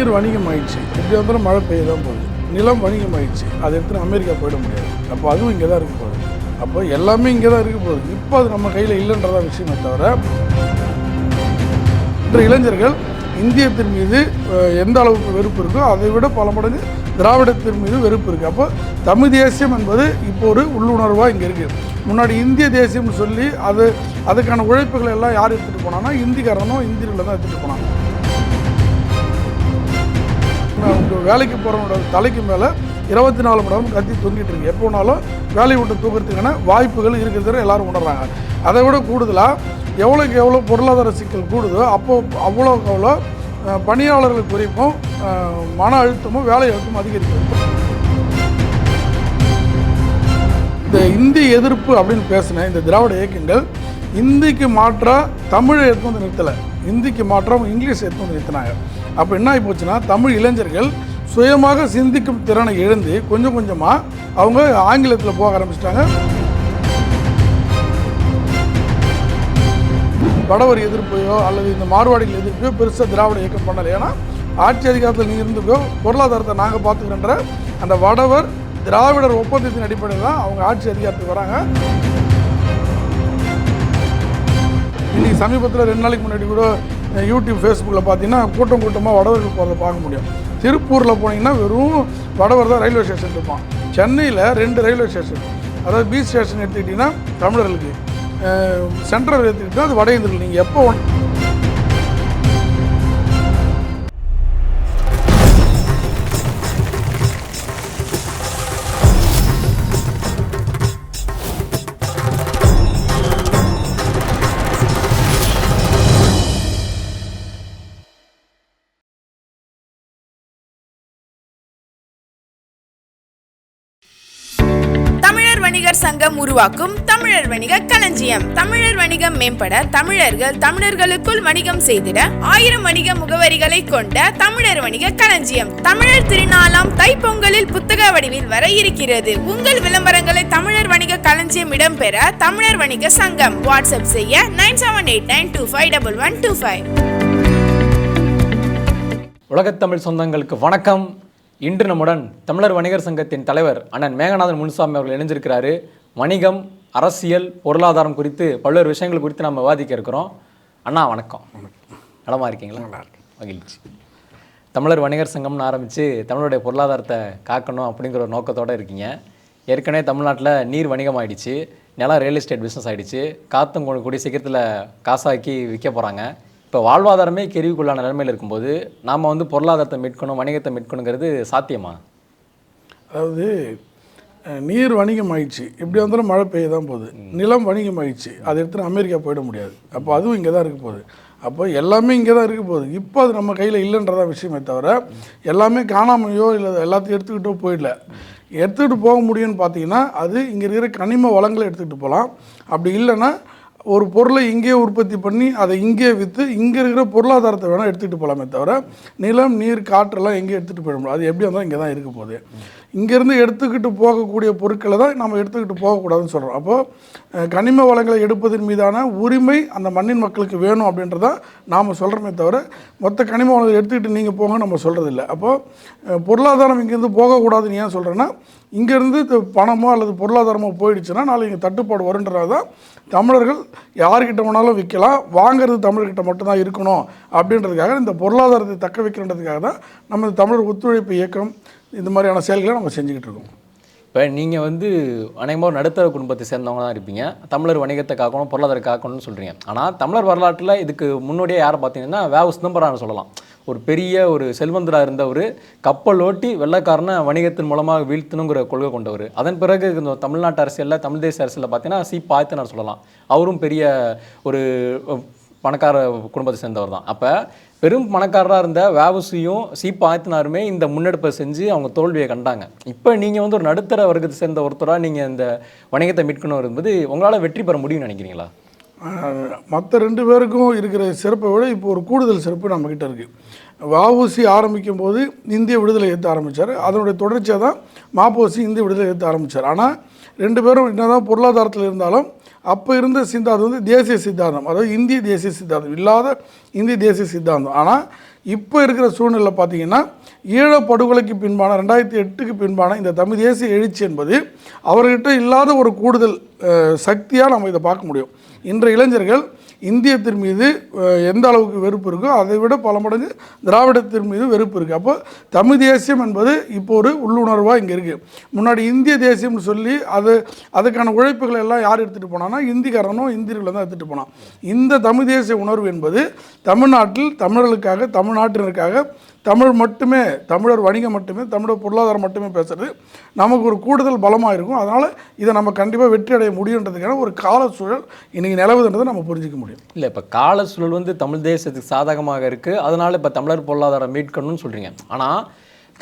நீர் வணிகம் ஆயிடுச்சு எப்படி வந்தாலும் மழை பெய்ய தான் போகுது. நிலம் வணிகம் ஆயிடுச்சு அதை எடுத்துகிட்டு அமெரிக்கா போயிட முடியாது. அப்போ அதுவும் இங்கே தான் இருக்க போகுது. அப்போ எல்லாமே இங்கே தான் இருக்க போகுது. இப்போ அது நம்ம கையில் இல்லைன்றதான் விஷயமே தவிர இன்று இளைஞர்கள் இந்தியத்தின் மீது எந்த அளவுக்கு வெறுப்பு இருக்கோ அதை விட பல மடங்கு திராவிடத்தின் மீது வெறுப்பு இருக்குது அப்போ தமிழ் தேசியம் என்பது இப்போ ஒரு உள்ளுணர்வாக இங்கே இருக்குது முன்னாடி இந்திய தேசியம்னு சொல்லி அது அதுக்கான உழைப்புகளை எல்லாம் யார் எடுத்துகிட்டு போனான்னா இந்திக்காரனும் இந்தியில் தான் எடுத்துகிட்டு போனாங்க. உங்கள் வேலைக்கு போகிறவங்களோட தலைக்கு மேலே இருபத்தி நாலு மணி நேரம் கத்தி தொங்கிட்டு இருக்கு எப்போ வேணாலும் வேலையை விட்டு தூக்கிறதுக்கான வாய்ப்புகள் இருக்கிறத எல்லாரும் உணர்றாங்க. அதை விட கூடுதலாக எவ்வளோக்கு எவ்வளோ பொருளாதார சிக்கல் கூடுதோ அப்போ அவ்வளோக்கு அவ்வளோ பணியாளர்கள் குறிப்பும் மன அழுத்தமும் வேலை அழுத்தமும் அதிகரிக்கிறது. இந்த இந்தி எதிர்ப்பு அப்படின்னு பேசின இந்த திராவிட இயக்கங்கள் இந்திக்கு மாற்றா தமிழை எடுத்து வந்து நிறுத்தலை. இந்திக்கு மாற்றம் இங்கிலீஷ் எடுத்து வந்து நிறுத்தினாங்க. அப்போ என்ன ஆகி போச்சுன்னா தமிழ் இளைஞர்கள் சுயமாக சிந்திக்கும் திறனை எழுந்து கொஞ்சம் கொஞ்சமாக அவங்க ஆங்கிலத்தில் போக ஆரம்பிச்சிட்டாங்க. வடவர் எதிர்ப்பையோ அல்லது இந்த மார்வாடிகள் எதிர்ப்பையோ பெருசாக திராவிட இயக்கம் பண்ணலை. ஏன்னா ஆட்சி அதிகாரத்தில் நீ இருந்துக்கோ பொருளாதாரத்தை நாங்கள் பார்த்துக்கிறன்ற அந்த வடவர் திராவிடர் ஒப்பந்தத்தின் அடிப்படையில் தான் அவங்க ஆட்சி அதிகாரத்துக்கு வராங்க. இன்னைக்கு சமீபத்தில் ரெண்டு நாளைக்கு முன்னாடி கூட யூடியூப் ஃபேஸ்புக்கில் பார்த்தீங்கன்னா கூட்டம் கூட்டமாக வடவர்கள் போகிறத பார்க்க முடியும். திருப்பூரில் போனீங்கன்னா வெறும் வடவர் தான் ரயில்வே ஸ்டேஷன் இருப்பான். சென்னையில் ரெண்டு ரயில்வே ஸ்டேஷன் அதாவது பீச் ஸ்டேஷன் எடுத்துக்கிட்டிங்கன்னா தமிழர்களுக்கு. சென்ட்ரல் எடுத்துக்கிட்டால் அது வட இந்தியர்கள் நீங்கள் எப்போ உருவாக்கும் தமிழர் வணிக களஞ்சியம். தமிழர் வணிகம் மேம்பட தமிழர்கள் தமிழர்களுக்குள் வணிகம் செய்திட ஆயிரம் வணிக முகவரிகளை கொண்ட தமிழர் வணிக களஞ்சியம். தமிழர் திருநாளாம் தைப்பொங்கலில் புத்தக வடிவில் வர இருக்கிறது. உங்கள் விளம்பரங்களை தமிழர் வணிக களஞ்சியம் இடம்பெற தமிழர் வணிக சங்கம். வாட்ஸ்அப் செய்ய nine seven eight nine two five double one two five. உலகத்தமிழ் சொந்தங்களுக்கு வணக்கம். இன்று நம்முடன் தமிழர் வணிகர் சங்கத்தின் தலைவர் அண்ணன் மேகநாதன் முனுசாமி அவர்கள் இணைஞ்சிருக்கிறாரு வணிகம் அரசியல் பொருளாதாரம் குறித்து பல்வேறு விஷயங்கள் குறித்து நம்ம விவாதிக்க இருக்கிறோம். அண்ணா வணக்கம். நலமா இருக்கீங்களா? மகிழ்ச்சி. தமிழர் வணிகர் சங்கம்னு ஆரம்பித்து தமிழருடைய பொருளாதாரத்தை காக்கணும் அப்படிங்கிற ஒரு நோக்கத்தோடு இருக்கீங்க. ஏற்கனவே தமிழ்நாட்டில் நீர் வணிகம் ஆயிடுச்சு. நிலம் ரியல் எஸ்டேட் பிஸ்னஸ் ஆயிடுச்சு. காத்தும் கொ- கூடிய சீக்கிரத்தில் காசாக்கி விற்க போகிறாங்க இப்போ வாழ்வாதாரமே கேள்விக்குள்ளான நிலைமையில் இருக்கும்போது நாம் வந்து பொருளாதாரத்தை மீட்கணும் வணிகத்தை மீட்கணுங்கிறது சாத்தியமா? அதாவது நீர் வணிகம் ஆயிடுச்சு எப்படி வந்தாலும் மழை பெய்ய தான் போகுது நிலம் வணிகம் ஆயிடுச்சு அதை எடுத்துட்டு அமெரிக்கா போயிட முடியாது. அப்போ அதுவும் இங்கே தான் இருக்க போகுது. அப்போ எல்லாமே இங்கே தான் இருக்க போகுது. இப்போ அது நம்ம கையில் இல்லைன்றதா விஷயமே தவிர எல்லாமே காணாமையோ இல்லை எல்லாத்தையும் எடுத்துக்கிட்டோ போயிடல. எடுத்துக்கிட்டு போக முடியும்னு பார்த்தீங்கன்னா அது இங்கே இருக்கிற கனிம வளங்களை எடுத்துக்கிட்டு போகலாம். அப்படி இல்லைன்னா ஒரு பொருளை இங்கேயே உற்பத்தி பண்ணி அதை இங்கேயே விற்று இங்கே இருக்கிற பொருளாதாரத்தை வேணால் எடுத்துகிட்டு போகலாமே தவிர நிலம் நீர் காற்றெல்லாம் எங்கே எடுத்துகிட்டு போயிட அது எப்படி வந்தால் இங்கே தான் இருக்க போகுது. இங்கேருந்து எடுத்துக்கிட்டு போகக்கூடிய பொருட்களை தான் நம்ம எடுத்துக்கிட்டு போகக்கூடாதுன்னு சொல்கிறோம் அப்போது கனிம வளங்களை எடுப்பதன் மீதான உரிமை அந்த மண்ணின் மக்களுக்கு வேணும் அப்படின்றதான் நாம் சொல்கிறோமே தவிர மொத்த கனிம வளங்களை எடுத்துக்கிட்டு நீங்கள் போங்க நம்ம சொல்கிறதில்ல அப்போது பொருளாதாரம் இங்கேருந்து போகக்கூடாதுன்னு ஏன் சொல்கிறேன்னா இங்கேருந்து பணமோ அல்லது பொருளாதாரமோ போயிடுச்சுன்னா நாளைக்கு தட்டுப்பாடு வருன்றது தான் தமிழர்கள் யார்கிட்ட வேணாலும் விற்கலாம். வாங்குறது தமிழர்கிட்ட மட்டும்தான் இருக்கணும் அப்படின்றதுக்காக இந்த பொருளாதாரத்தை தக்க வைக்கிறன்றதுக்காக தான் நம்ம தமிழர் ஒத்துழைப்பு இயக்கம் இந்த மாதிரியான செயல்களை நம்ம செஞ்சுக்கிட்டு இருக்கோம். இப்போ நீங்கள் வந்து அநேகமாக நடுத்தர குடும்பத்தை சேர்ந்தவங்க தான் இருப்பீங்க. தமிழர் வணிகத்தை காக்கணும் பொருளாதாரம் காக்கணும்னு சொல்கிறீங்க ஆனால் தமிழர் வரலாற்றில் இதுக்கு முன்னோடியே யாரை பார்த்தீங்கன்னா வேவு சிதம்பரம் சொல்லலாம். ஒரு பெரிய ஒரு செல்வந்தராக இருந்தவர் கப்பல் ஓட்டி வெள்ளைக்காரனை வணிகத்தின் மூலமாக வீழ்த்தணுங்கிற கொள்கை கொண்டவர். அதன் பிறகு இந்த தமிழ்நாட்டு அரசியலில் தமிழ் தேசிய அரசியலில் பார்த்தீங்கன்னா சி. பாய்த்தனார் சொல்லலாம். அவரும் பெரிய ஒரு பணக்கார குடும்பத்தை சேர்ந்தவர் தான். அப்போ பெரும் பணக்காரராக இருந்த வேவசியும் சீப்பா ஆத்தினாருமே இந்த முன்னெடுப்பை செஞ்சு அவங்க தோல்வியை கண்டாங்க. இப்போ நீங்கள் வந்து ஒரு நடுத்தர வர்க்கத்தை சேர்ந்த ஒருத்தராக நீங்கள் இந்த வணிகத்தை மீட்கணும் என்பது உங்களால் வெற்றி பெற முடியும்னு நினைக்கிறீங்களா? மற்ற ரெண்டு பேருக்கும் இருக்கிற சிறப்பை விட இப்போ ஒரு கூடுதல் சிறப்பு நம்மக்கிட்ட இருக்குது வஉசி ஆரம்பிக்கும் போது இந்திய விடுதலை ஏற்ற ஆரம்பித்தார் அதனுடைய தொடர்ச்சியாக தான் மாப்போசி இந்திய விடுதலை ஏற்ற ஆரம்பித்தார் ஆனால் ரெண்டு பேரும் என்னதான் பொருளாதாரத்தில் இருந்தாலும் அப்போ இருந்த சித்தாந்தம் வந்து தேசிய சித்தாந்தம். அதாவது இந்திய தேசிய சித்தாந்தம். இல்லாத இந்திய தேசிய சித்தாந்தம். ஆனால் இப்போ இருக்கிற சூழ்நிலை பார்த்தீங்கன்னா ஈழ படுகொலைக்கு பின்பான ரெண்டாயிரத்தி எட்டுக்கு பின்பான இந்த தமிழ் தேசிய எழுச்சி என்பது அவர்கிட்ட இல்லாத ஒரு கூடுதல் சக்தியாக நம்ம இதை பார்க்க முடியும். இன்றைய இளைஞர்கள் இந்தியத்தின் மீது எந்த அளவுக்கு வெறுப்பு இருக்கோ அதை விட பல மடங்கு திராவிடத்தின் மீது வெறுப்பு இருக்குது அப்போ தமிழ் தேசியம் என்பது இப்போ ஒரு உள்ளுணர்வாக இங்கே இருக்குது முன்னாடி இந்திய தேசியம்னு சொல்லி அது அதுக்கான உழைப்புகளை எல்லாம் யார் எடுத்துகிட்டு போனான்னா இந்திக்காரனும் இந்தியர்களை தான் எடுத்துகிட்டு போனான். இந்த தமிழ் தேசிய உணர்வு என்பது தமிழ்நாட்டில் தமிழர்களுக்காக தமிழ்நாட்டினருக்காக தமிழ் மட்டுமே தமிழர் வணிகம் மட்டுமே தமிழர் பொருளாதாரம் மட்டுமே பேசுறது நமக்கு ஒரு கூடுதல் பலமாக இருக்கும். அதனால் இதை நம்ம கண்டிப்பாக வெற்றி அடைய முடியுன்றதுக்கான ஒரு கால சூழல் நிலவுதுன்றதை நம்ம புரிஞ்சிக்க முடியும். இல்லை இப்போ கால சூழல் வந்து தமிழ் தேசத்துக்கு சாதகமாக இருக்குது அதனால் இப்போ தமிழர் பொருளாதாரம் மீட்கணும்னு சொல்கிறீங்க ஆனால்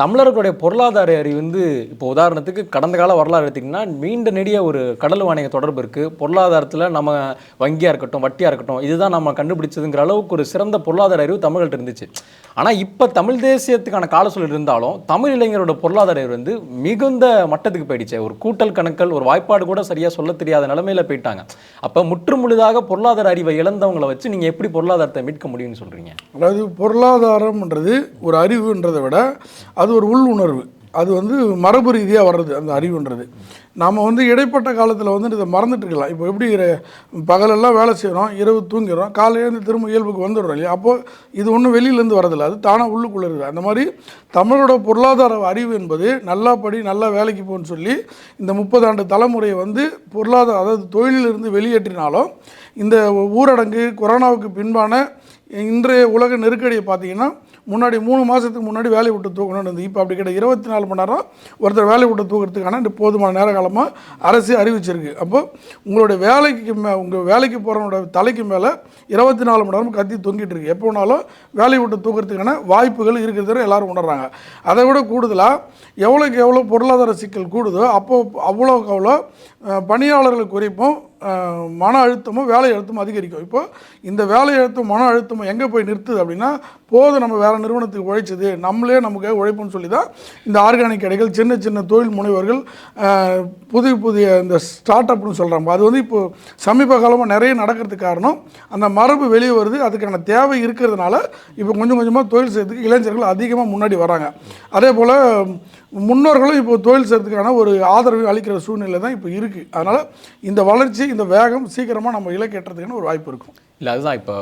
தமிழர்களுடைய பொருளாதார அறிவு வந்து இப்போ உதாரணத்துக்கு கடந்த கால வரலாறு எடுத்திங்கன்னா நீண்ட நெடிய ஒரு கடல் வாணிக தொடர்பு இருக்குது பொருளாதாரத்தில் நம்ம வங்கியாக இருக்கட்டும் வட்டியாக இருக்கட்டும் இதுதான் நம்ம கண்டுபிடிச்சதுங்கிற அளவுக்கு ஒரு சிறந்த பொருளாதார அறிவு தமிழ்கிட்ட இருந்துச்சு. ஆனால் இப்போ தமிழ் தேசியத்துக்கான கால சூழல் இருந்தாலும் தமிழ் இளைஞரோட பொருளாதார அறிவு வந்து மிகுந்த மட்டத்துக்கு போயிடுச்சு. ஒரு கூட்டல் கணக்கல் ஒரு வாய்ப்பாடு கூட சரியாக சொல்ல தெரியாத நிலமையில போயிட்டாங்க. அப்போ முற்றுமுழுதாக பொருளாதார அறிவை இழந்தவங்களை வச்சு நீங்கள் எப்படி பொருளாதாரத்தை மீட்க முடியும்னு சொல்கிறீங்க அதாவது பொருளாதாரம்ன்றது ஒரு அறிவுன்றதை விட அது அது ஒரு உள் உணர்வு அது வந்து மரபு ரீதியாக வர்றது அந்த அறிவுன்றது. நாம் வந்து இடைப்பட்ட காலத்தில் வந்து இதை மறந்துட்டு இருக்கலாம். இப்போ எப்படி பகலெல்லாம் வேலை செய்கிறோம் இரவு தூங்கிறோம் காலையிலேருந்து திரும்ப இயல்புக்கு வந்துடுறோம் இல்லையா? அப்போது இது ஒன்றும் வெளியிலேருந்து வரதில்லை அது தானாக உள்ளுக்குள்ளே இருக்குது. அந்த மாதிரி தமிழோட பொருளாதார அறிவு என்பது நல்லா படி நல்லா வேலைக்கு போகணும்னு சொல்லி இந்த முப்பது ஆண்டு தலைமுறையை வந்து பொருளாதார அதாவது தொழிலிருந்து வெளியேற்றினாலும் இந்த ஊரடங்கு கொரோனாவுக்கு பின்பான இன்றைய உலக நெருக்கடியை பார்த்தீங்கன்னா முன்னாடி மூணு மாதத்துக்கு முன்னாடி வேலையை விட்டு தூக்கணும்னு இருந்தது. இப்போ அப்படி கிடையாது. இருபத்தி நாலு மணி நேரம் ஒருத்தர் வேலையை விட்டு தூக்கிறதுக்கான இந்த போதுமான நேர காலமாக அரசு அறிவிச்சிருக்கு. அப்போ உங்களுடைய வேலைக்கு மே உங்கள் வேலைக்கு போகிறவனோட தலைக்கு மேலே இருபத்தி நாலு மணி நேரம் கத்தி தொங்கிட்டு இருக்கு. எப்போ வேணாலும் வேலையை விட்டு தூக்கிறதுக்கான வாய்ப்புகள் இருக்கிறத எல்லோரும் உணர்றாங்க. அதை விட கூடுதலாக எவ்வளோக்கு எவ்வளோ பொருளாதார சிக்கல் கூடுதோ அப்போ அவ்வளோக்கு அவ்வளோ பணியாளர்கள் குறிப்பும் மன அழுத்தமும் வேலை அழுத்தமும் அதிகரிக்கும். இப்போ இந்த வேலை அழுத்தம் மன அழுத்தமும் எங்கே போய் நிறுத்துது அப்படின்னா போதும் நம்ம வேறு நிறுவனத்துக்கு உழைச்சது நம்மளே நமக்கு உழைப்புன்னு சொல்லி தான் இந்த ஆர்கானிக் கடைகள் சின்ன சின்ன தொழில் முனைவர்கள் புதிய புதிய இந்த ஸ்டார்ட் அப்னு சொல்கிறாங்க அது வந்து இப்போது சமீப காலமாக நிறைய நடக்கிறதுக்கு காரணம் அந்த மரபு வெளியே வருது அதுக்கான தேவை இருக்கிறதுனால இப்போ கொஞ்சம் கொஞ்சமாக தொழில் செய்யறதுக்கு இளைஞர்கள் அதிகமாக முன்னாடி வராங்க. அதே போல் முன்னோர்களும் இப்போ தொழில் செய்கிறதுக்கான ஒரு ஆதரவு அளிக்கிற சூழ்நிலை தான் இப்போ இருக்குது அதனால் இந்த வளர்ச்சி இந்த வேகம் சீக்கிரமாக நம்ம இலக்கேற்றதுக்கான ஒரு வாய்ப்பு இருக்கும். இல்லை அதுதான் இப்போ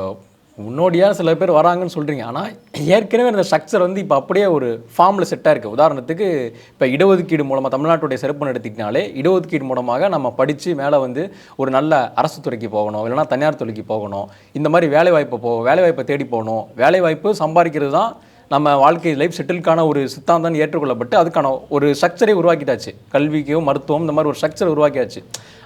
முன்னோடியாக சில பேர் வராங்கன்னு சொல்கிறீங்க ஆனால் ஏற்கனவே இந்த ஸ்ட்ரக்சர் வந்து இப்போ அப்படியே ஒரு ஃபார்மில் செட்டாக இருக்குது உதாரணத்துக்கு இப்போ இடஒதுக்கீடு மூலமாக தமிழ்நாட்டுடைய சிறப்பு எடுத்துக்கிட்டாலே இடஒதுக்கீடு மூலமாக நம்ம படித்து மேலே வந்து ஒரு நல்ல அரசு துறைக்கு போகணும் இல்லைனா தனியார் துறைக்கு போகணும். இந்த மாதிரி வேலைவாய்ப்பை போ வேலைவாய்ப்பை தேடி போகணும். வேலைவாய்ப்பு சம்பாதிக்கிறது தான் நம்ம வாழ்க்கை லைஃப் செட்டிலுக்கான ஒரு சித்தாந்தம் ஏற்றுக்கொள்ளப்பட்டு அதுக்கான ஒரு ஸ்ட்ரக்சரை உருவாக்கிட்டாச்சு. கல்விக்கோ மருத்துவம் இந்த மாதிரி ஒரு ஸ்ட்ரக்சரை உருவாக்கியாச்சு.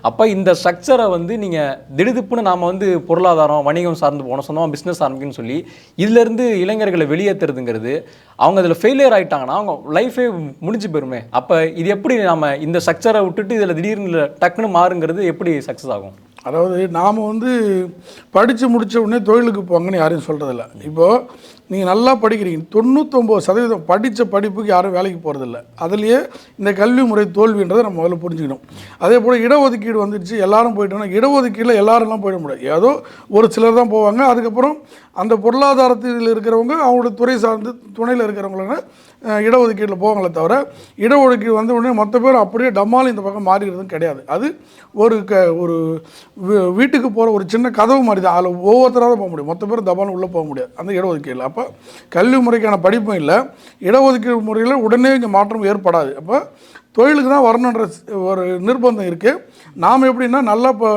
அப்போ இந்த ஸ்ட்ரக்சரை வந்து நீங்கள் திடுதுப்புன்னு நாம் வந்து பொருளாதாரம் வணிகம் சார்ந்து போகணும் சொந்தமாக பிஸ்னஸ் ஆரம்பிக்கணும்னு சொல்லி இதிலேருந்து இளைஞர்களை வெளியேற்றுறதுங்கிறது அவங்க அதில் ஃபெயிலியர் ஆகிட்டாங்கன்னா அவங்க லைஃபே முடிஞ்சு போயிருமே. அப்போ இது எப்படி நம்ம இந்த ஸ்ட்ரக்சரை விட்டுட்டு இதில் திடீர்னு டக்குன்னு மாறுங்கிறது எப்படி சக்ஸஸ் ஆகும்? அதாவது நாம் வந்து படித்து முடித்த உடனே தொழிலுக்கு போங்கன்னு யாரையும் சொல்கிறதில்ல இப்போது நீங்கள் நல்லா படிக்கிறீங்க. தொண்ணூத்தொம்பது சதவீதம் படித்த படிப்புக்கு யாரும் வேலைக்கு போகிறதில்ல அதுலேயே இந்த கல்வி முறை தோல்வின்றதை நம்ம முதல்ல புரிஞ்சுக்கணும். அதே போல் இடஒதுக்கீடு வந்துடுச்சு எல்லாரும் போயிட்டோம்னா இடஒதுக்கீடில் எல்லாரெல்லாம் போயிட முடியாது. ஏதோ ஒரு சிலர் தான் போவாங்க. அதுக்கப்புறம் அந்த பொருளாதாரத்தில் இருக்கிறவங்க அவங்களோட துறை சார்ந்து துணையில் இருக்கிறவங்கள இடஒதுக்கீட்டில் போவாங்களே தவிர இடஒதுக்கீடு வந்த உடனே மற்ற பேர் அப்படியே டம்மாலும் இந்த பக்கம் மாறிடுறதும் கிடையாது. அது ஒரு க ஒரு வீட்டுக்கு போகிற ஒரு சின்ன கதவு மாதிரி தான் அதில் ஒவ்வொருத்தராக தான் போக முடியும். மொத்த பேரும் தபாலும் உள்ளே போக முடியாது. அந்த இடஒதுக்கீடு அப்போ கல்வி முறைக்கான படிப்பும் இல்லை. இடஒதுக்கீடு முறையில் உடனே இங்கே மாற்றம் ஏற்படாது. அப்போ தொழிலுக்கு தான் வரணுன்ற ஒரு நிர்பந்தம் இருக்குது நாம் எப்படின்னா நல்லா இப்போ